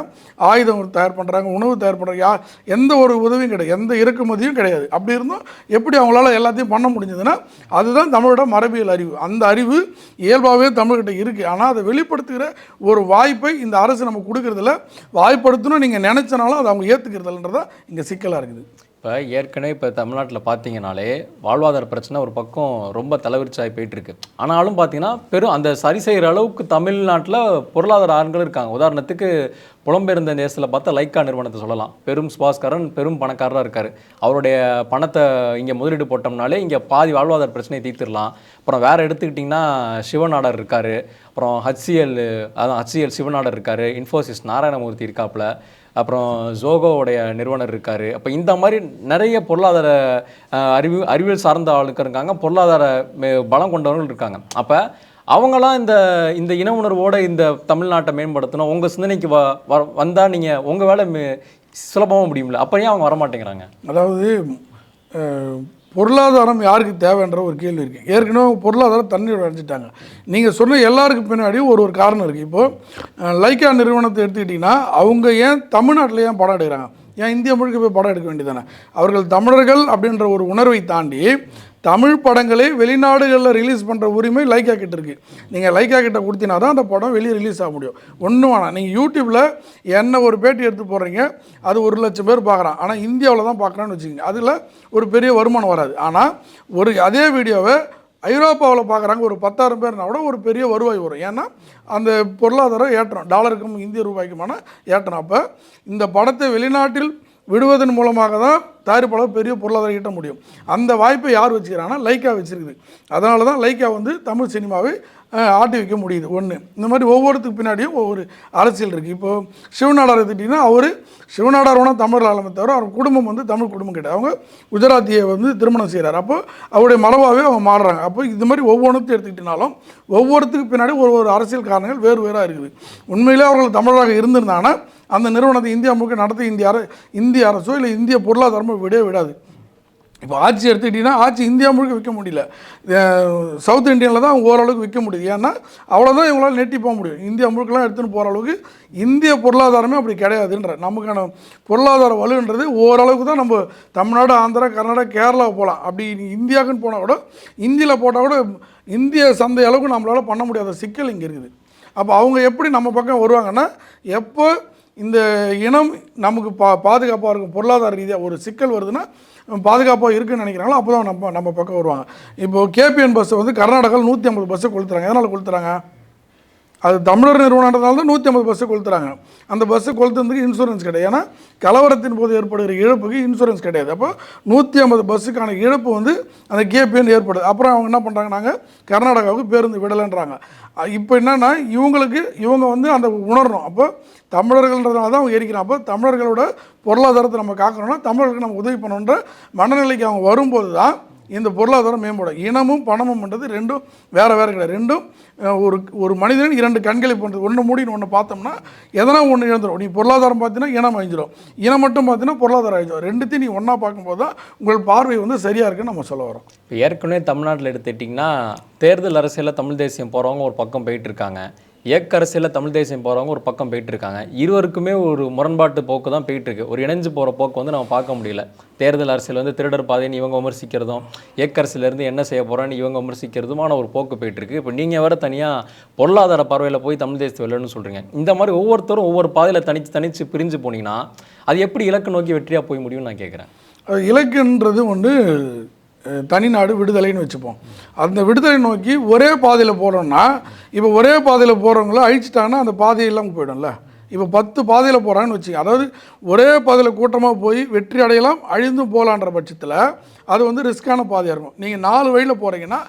ஆயுதம் தயார் பண்ணுறாங்க உணவு தயார் பண்ணுறாங்க யா எந்த ஒரு உதவியும் கிடையாது. எந்த இறக்குமதியும் கிடையாது. அப்படி இருந்தும் எப்படி அவங்களால எல்லாத்தையும் பண்ண முடிஞ்சதுன்னா அதுதான் தமிழோட மரபியல் அறிவு. அந்த அறிவு இயல்பாகவே தமிழ்கிட்ட இருக்குது ஆனால் அதை வெளிப்படுத்துகிற ஒரு வாய்ப்பை இந்த அரசு நம்ம கொடுக்குறதில்ல. வாய்ப்படுத்தணும் நீங்கள் நினச்சனாலும் அதை அவங்க ஏற்றுக்கிறதில்லன்றதான் இங்கே சிக்கலாக இருக்குது. இப்போ ஏற்கனவே இப்போ தமிழ்நாட்டில் பார்த்தீங்கனாலே வாழ்வாதார பிரச்சனை ஒரு பக்கம் ரொம்ப தலைவிரிச்சாகி போயிட்டுருக்கு. ஆனாலும் பார்த்தீங்கன்னா பெரும் அந்த சரி செய்கிற அளவுக்கு தமிழ்நாட்டில் பொருளாதார ஆண்கள் இருக்காங்க. உதாரணத்துக்கு புலம்பெயர்ந்த தேசத்தில் பார்த்தா லைக்கா நிறுவனத்தை சொல்லலாம். பெரும் சுபாஸ்கரன் பெரும் பணக்காரராக இருக்கார். அவருடைய பணத்தை இங்கே முதலீடு போட்டோம்னாலே இங்கே பாதி வாழ்வாதார பிரச்சனையை தீர்த்துடலாம். அப்புறம் வேறு எடுத்துக்கிட்டிங்கன்னா சிவநாடர் இருக்கார். அப்புறம் ஹச்சிஎல் அதான் ஹச்சிஎல் சிவநாடர் இருக்கார். இன்ஃபோசிஸ் நாராயணமூர்த்தி இருக்காப்புல. அப்புறம் ஜோகோவுடைய நிறுவனர் இருக்கார். அப்போ இந்த மாதிரி நிறைய பொருளாதார அறிவு அறிவியல் சார்ந்த ஆளுக்கு இருக்காங்க. பொருளாதார மே- பலம் கொண்டவர்கள் இருக்காங்க. அப்போ அவங்களாம் இந்த இந்த இன உணர்வோடு இந்த தமிழ்நாட்டை மேம்படுத்தணும். உங்கள் சிந்தனைக்கு வ வ- வந்தால் நீங்கள் உங்கள் வேலை சுலபமாக முடியும்ல. அப்போ ஏன் அவங்க வரமாட்டேங்கிறாங்க? அதாவது பொருளாதாரம் யாருக்கு தேவைன்ற ஒரு கேள்வி இருக்குது ஏற்கனவே பொருளாதாரம் தண்ணீர் அடைஞ்சிட்டாங்க. நீங்கள் சொன்ன எல்லாருக்கும் பின்னாடி ஒரு ஒரு காரணம் இருக்குது இப்போது லைக்கா நிறுவனத்தை எடுத்துக்கிட்டிங்கன்னா அவங்க ஏன் தமிழ்நாட்டில் ஏன் படம் எடுக்கிறாங்க? ஏன் இந்தியா முழுக்க போய் படம் எடுக்க வேண்டியதானே அவர்கள் தமிழர்கள் அப்படின்ற ஒரு உணர்வை தாண்டி தமிழ் படங்களை வெளிநாடுகளில் ரிலீஸ் பண்ணுற உரிமை லைக்கா கிட்ட இருக்குது நீங்கள் லைக்கா கிட்ட கொடுத்தினா தான் அந்த படம் வெளியே ரிலீஸ் ஆக முடியும். ஒன்றும் வேணாம். நீங்கள் யூடியூப்பில் என்ன ஒரு பேட்டி எடுத்து போடுறீங்க அது ஒரு லட்சம் பேர் பார்க்குறான் ஆனால் இந்தியாவில் தான் பார்க்குறான்னு வச்சுக்கோங்க. அதில் ஒரு பெரிய வருமானம் வராது. ஆனால் ஒரு அதே வீடியோவை ஐரோப்பாவில் பார்க்குறாங்க ஒரு பத்தாயிரம் பேர்னா கூட ஒரு பெரிய வருவாய் வரும். ஏன்னா அந்த பொருளாதாரம் ஏற்றம். டாலருக்கும் இந்திய ரூபாய்க்குமான ஏற்றம். அப்போ இந்த படத்தை வெளிநாட்டில் விடுவதன் மூலமாக தான் தயாரிப்பாளர் பெரிய பொருளாதாரம் ஈட்ட முடியும். அந்த வாய்ப்பை யார் வச்சுக்கிறாங்கன்னா லைக்கா வச்சுருக்குது. அதனால தான் லைக்கா வந்து தமிழ் சினிமாவை ஆட்டி வைக்க முடியுது. ஒன்று இந்த மாதிரி ஒவ்வொருத்துக்கு பின்னாடியும் ஒவ்வொரு அரசியல் இருக்குது இப்போ சிவநாடார் எடுத்துட்டிங்கன்னா அவர் சிவநாடார் வேணால் தமிழ் ஆளுமே தவிர அவர் குடும்பம் வந்து தமிழ் குடும்பம் கிடையாது. அவங்க குஜராத்தியை வந்து திருமணம் செய்கிறார் அப்போ அவருடைய மரபாகவே அவங்க மாறுறாங்க. அப்போ இது மாதிரி ஒவ்வொன்றுத்தையும் எடுத்துக்கிட்டினாலும் ஒவ்வொருத்துக்கு பின்னாடி ஒரு ஒரு அரசியல் காரணங்கள் வேறு வேறாக இருக்குது. உண்மையிலே அவர்கள் தமிழராக இருந்திருந்தாங்கன்னா அந்த நிறுவனத்தை இந்தியா முழுக்க நடத்த இந்திய அரசு இந்திய அரசோ இல்லை இந்திய பொருளாதாரமோ விடவே விடாது. இப்போ ஆட்சி எடுத்துக்கிட்டிங்கன்னா ஆட்சி இந்தியா முழுக்க விற்க முடியல. சவுத் இந்தியனில் தான் ஓரளவுக்கு விற்க முடியுது. ஏன்னா அவ்வளோதான் இவங்களால் நெட்டி போக முடியும். இந்தியா முழுக்கெல்லாம் எடுத்துன்னு போகிற அளவுக்கு இந்திய பொருளாதாரமே அப்படி கிடையாதுன்ற நமக்கான பொருளாதார வலுன்றது ஓரளவுக்கு தான் நம்ம தமிழ்நாடு ஆந்திரா கர்நாடகா கேரளா போகலாம் அப்படி இந்தியாவுக்குன்னு போனால் கூட இந்தியில் போட்டால் கூட இந்திய சந்தை அளவுக்கு நம்மளால் பண்ண முடியாத சிக்கல் இங்கே இருக்குது. அப்போ அவங்க எப்படி நம்ம பக்கம் வருவாங்கன்னா எப்போ இந்த இனம் நமக்கு பா பாதுகாப்பாக இருக்கும் பொருளாதார ரீதியாக ஒரு சிக்கல் வருதுன்னா பாதுகாப்பாக இருக்குன்னு நினைக்கிறாங்களோ அப்போ தான் நம்ம நம்ம பக்கம் வருவாங்க. இப்போது கேபிஎன் பஸ்ஸை வந்து கர்நாடகாவில் நூற்றி ஐம்பது பஸ்ஸை கொளுத்துறாங்க. எதனால் கொளுத்துறாங்க? அது தமிழர் நிறுவனன்றதால தான் நூற்றி ஐம்பது பஸ்ஸு கொளுத்துறாங்க. அந்த பஸ்ஸு கொளுத்துறதுக்கு இன்சூரன்ஸ் கிடையாது. ஏன்னா கலவரத்தின் போது ஏற்படுகிற இழப்புக்கு இன்சூரன்ஸ் கிடையாது. அப்போ நூற்றி ஐம்பது பஸ்ஸுக்கான இழப்பு வந்து அந்த கேபிஎன் ஏற்படுது. அப்புறம் அவங்க என்ன பண்ணுறாங்க நாங்கள் கர்நாடகாவுக்கு பேருந்து விடலைன்றாங்க. இப்போ என்னென்னா இவங்களுக்கு இவங்க வந்து அந்த உணரணும். அப்போ தமிழர்கள்ன்றதுனால தான் அவங்க எரிக்கிறோம் அப்போ தமிழர்களோட பொருளாதாரத்தை நம்ம காக்கணும்னா தமிழர்களுக்கு நம்ம உதவி பண்ணணுன்ற மனநிலைக்கு அவங்க வரும்போது தான் இந்த பொருளாதாரம் மேம்படும். இனமும் பணமும்ன்றது ரெண்டும் வேறு வேறு கிடையாது. ரெண்டும் ஒரு ஒரு மனிதனின் இரண்டு கண்களை போன்றது. ஒன்று மூடின்னு ஒன்று பார்த்தோம்னா எதனா ஒன்று இழந்துடும் நீ பொருளாதாரம் பார்த்தீங்கன்னா இனம் அழிஞ்சிடும் இனம் மட்டும் பார்த்தீங்கன்னா பொருளாதாரம் அழிஞ்சிடும் ரெண்டுத்தையும் நீ ஒன்றா பார்க்கும்போது தான் உங்கள் பார்வை வந்து சரியாக இருக்குன்னு நம்ம சொல்ல வரோம் இப்போ ஏற்கனவே தமிழ்நாட்டில் எடுத்துட்டிங்கன்னா தேர்தல் அரசியலில் தமிழ் தேசியம் போகிறவங்க ஒரு பக்கம் போயிட்டு இருக்காங்க. ஏக்கரசியில் தமிழ் தேசியம் போகிறவங்க ஒரு பக்கம் போயிட்டுருக்காங்க. இருவருக்குமே ஒரு முரண்பாட்டு போக்கு தான் போயிட்டுருக்கு. ஒரு இணைஞ்சு போகிற போக்கு வந்து நம்ம பார்க்க முடியல. தேர்தல் அரசியல் வந்து திருடர் பாதைன்னு இவங்க விமர்சிக்கிறதும் ஏக்கரசிலேருந்து என்ன செய்ய போகிறான்னு இவங்க விமர்சிக்கிறதுமான ஒரு போக்கு போயிட்டுருக்கு. இப்போ நீங்கள் வேறு தனியாக பொருளாதார பார்வையில் போய் தமிழ் தேசியம் வரலன்னு சொல்கிறீங்க இந்த மாதிரி ஒவ்வொருத்தரும் ஒவ்வொரு பாதையில் தனித்து தனித்து பிரிஞ்சு போனீங்கன்னா அது எப்படி இலக்கு நோக்கி வெற்றியாக போய் முடியும்னு நான் கேட்குறேன் அது இலக்குன்றது வந்து தனிநாடு விடுதலைன்னு வச்சுப்போம். அந்த விடுதலை நோக்கி ஒரே பாதையில் போகிறோம்னா இப்போ ஒரே பாதையில் போகிறவங்கள அழிச்சிட்டாங்கன்னா அந்த பாதையெல்லாம் போயிடும்ல. இப்போ பத்து பாதையில் போகிறான்னு வச்சுங்க அதாவது ஒரே பாதையில் கூட்டமாக போய் வெற்றி அடையலாம் அழிந்தும் போகலான்ற பட்சத்தில் அது வந்து ரிஸ்க்கான பாதையாக இருக்கும். நீங்கள் நாலு வழியில் போகிறீங்கன்னா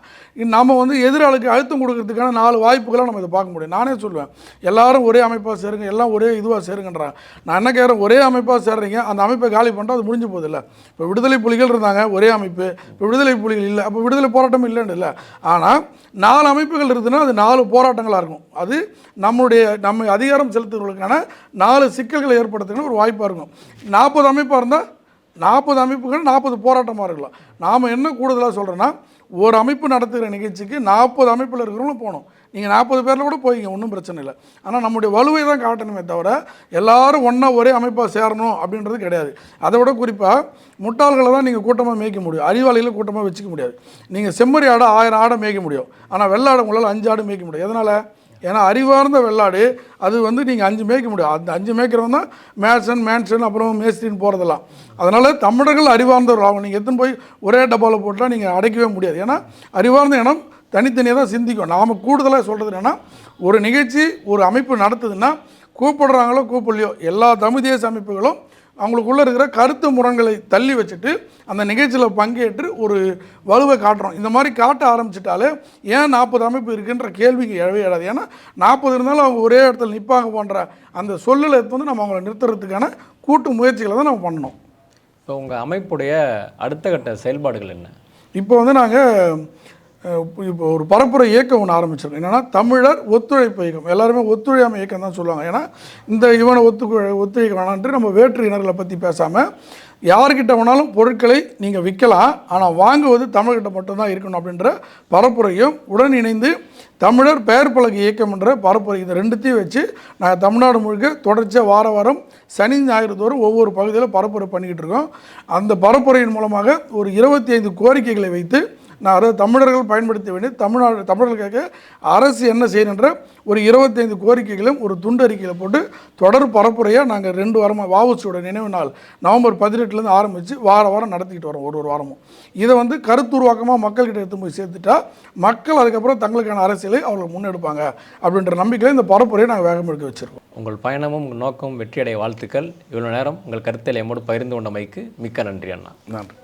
நம்ம வந்து எதிராளுக்கு அழுத்தம் கொடுக்கறதுக்கான நாலு வாய்ப்புகளாக நம்ம இதை பார்க்க முடியும். நானே சொல்லுவேன் எல்லாரும் ஒரே அமைப்பாக சேருங்க எல்லாம் ஒரே இதுவாக சேருங்கன்றாங்க. நான் என்ன கேட்குறேன் ஒரே அமைப்பாக சேர்றீங்க அந்த அமைப்பை காலி பண்ணிட்டா அது முடிஞ்சு போகுது இப்போ விடுதலை புலிகள் இருந்தாங்க ஒரே அமைப்பு. இப்போ விடுதலை புலிகள் இல்லை அப்போ விடுதலை போராட்டம் இல்லைன்னு இல்லை. ஆனால் நாலு அமைப்புகள் இருக்குதுன்னா அது நாலு போராட்டங்களாக இருக்கும். அது நம்முடைய நம்ம அதிகாரம் செலுத்துவதற்கான நாலு சிக்கல்களை ஏற்படுத்துகிற ஒரு வாய்ப்பாக இருக்கும். நாற்பது அமைப்பாக இருந்தால் நாற்பது அமைப்புகள் நாற்பது போராட்டமாக இருக்கலாம். நாம் என்ன கூடுதலாக சொல்கிறோன்னா ஒரு அமைப்பு நடத்துகிற நிகழ்ச்சிக்கு நாற்பது அமைப்பில் இருக்கிறவங்களும் போகணும். நீங்கள் நாற்பது பேரில் கூட போய்ங்க ஒன்றும் பிரச்சனை இல்லை. ஆனால் நம்முடைய வலுவை தான் காட்டணுமே தவிர எல்லாரும் ஒன்றா ஒரே அமைப்பாக சேரணும் அப்படின்றது கிடையாது. அதை விட குறிப்பாக முட்டாள்களை தான் நீங்கள் கூட்டமாக மேய்க்க முடியும். அறிவாளிகளை கூட்டமாக வச்சுக்க முடியாது. நீங்கள் செம்மறி ஆடை ஆயிரம் ஆடை மேய்க்க முடியும். ஆனால் வெள்ளாடை உங்களால் அஞ்சு ஆடு மேய்க்க முடியும் எதனால்? ஏன்னா அறிவார்ந்த வெள்ளாடு அது வந்து நீங்கள் அஞ்சு மேய்க்க முடியும். அந்த அஞ்சு மேய்க்கிறவங்க தான் மேட்சன் மேன்சன் அப்புறம் மேஸ்திரின்னு போகிறதெல்லாம் அதனால் தமிழர்கள் அறிவார்ந்தவர்கள். ஆகும் நீங்கள் எத்தனை போய் ஒரே டப்பாவில் போட்டால் நீங்கள் அடைக்கவே முடியாது. ஏன்னா அறிவார்ந்த இனம் தனித்தனியாக தான் சிந்திக்கும். நாம் கூடுதலாக சொல்கிறது என்னென்னா ஒரு நிகழ்ச்சி ஒரு அமைப்பு நடத்துதுன்னா கூப்பிடுறாங்களோ கூப்பிடலையோ எல்லா தமிழ் தேச அமைப்புகளும் அவங்களுக்குள்ளே இருக்கிற கருத்து முரண்களை தள்ளி வச்சுட்டு அந்த நிகழ்ச்சியில் பங்கேற்று ஒரு வலுவை காட்டுறோம். இந்த மாதிரி காட்ட ஆரம்பிச்சிட்டாலே ஏன் நாற்பது அமைப்பு இருக்குன்ற கேள்விக்கு எழவே எழாது. ஏன்னா நாற்பது இருந்தாலும் அவங்க ஒரே இடத்துல நிற்பாங்க போன்ற அந்த சொல்லலை எடுத்து வந்து நம்ம அவங்கள நிறுத்துறதுக்கான கூட்டு முயற்சிகளை தான் நம்ம பண்ணணும். இப்போ உங்கள் அமைப்புடைய அடுத்த கட்ட செயல்பாடுகள் என்ன? இப்போ வந்து நாங்கள் இப்போ ஒரு பரப்புரை இயக்கம் ஒன்று ஆரம்பிச்சிருக்கு என்னென்னா தமிழர் ஒத்துழைப்பு இயக்கம். எல்லாருமே ஒத்துழையாமை இயக்கம் தான் சொல்லுவாங்க. ஏன்னா இந்த இவனை ஒத்து ஒத்துழைக்க வேணான்ட்டு நம்ம வேற்று இனர்களை பற்றி பேசாமல் யார்கிட்ட வேணாலும் பொருட்களை நீங்கள் விற்கலாம் ஆனால் வாங்குவது தமிழ்கிட்ட மட்டும்தான் இருக்கணும் அப்படின்ற பரப்புரையும் உடன் இணைந்து தமிழர் பெயர் பலகை இயக்கம் என்ற பரப்புரை இது ரெண்டுத்தையும் வச்சு நாங்கள் தமிழ்நாடு முழுக்க தொடர்ச்சியாக வார வாரம் சனி ஞாயிறு தோறும் ஒவ்வொரு பகுதியில் பரப்புரை பண்ணிக்கிட்டு இருக்கோம். அந்த பரப்புரையின் மூலமாக ஒரு இருபத்தி ஐந்து கோரிக்கைகளை வைத்து நான் அதாவது தமிழர்கள் பயன்படுத்த வேண்டிய தமிழ்நாடு தமிழர்களுக்காக அரசு என்ன செய்யணுன்ற ஒரு இருபத்தைந்து கோரிக்கைகளும் ஒரு துண்டு அறிக்கையில் போட்டு தொடர் பரப்புரையாக நாங்கள் ரெண்டு வாரமாக வாவுசியோட நினைவு நாள் நவம்பர் பதினெட்டுலேருந்து ஆரம்பித்து வார வாரம் நடத்திக்கிட்டு வரோம் ஒரு ஒரு வாரமும். இதை வந்து கருத்துருவாக்கமாக மக்கள்கிட்ட எடுத்து போய் சேர்த்துட்டா மக்கள் அதுக்கப்புறம் தங்களுக்கான அரசியலை அவர்கள் முன்னெடுப்பாங்க அப்படின்ற நம்பிக்கையில் இந்த பரப்புரையை நாங்கள் வேகம் எடுக்க வச்சுருக்கோம். உங்கள் பயணமும் உங்கள் நோக்கமும் வெற்றியடைய வாழ்த்துக்கள். இவ்வளோ நேரம் உங்கள் கருத்தில் எம்மோடு பகிர்ந்து கொண்டமைக்கு மிக்க நன்றி அண்ணா. நன்றி.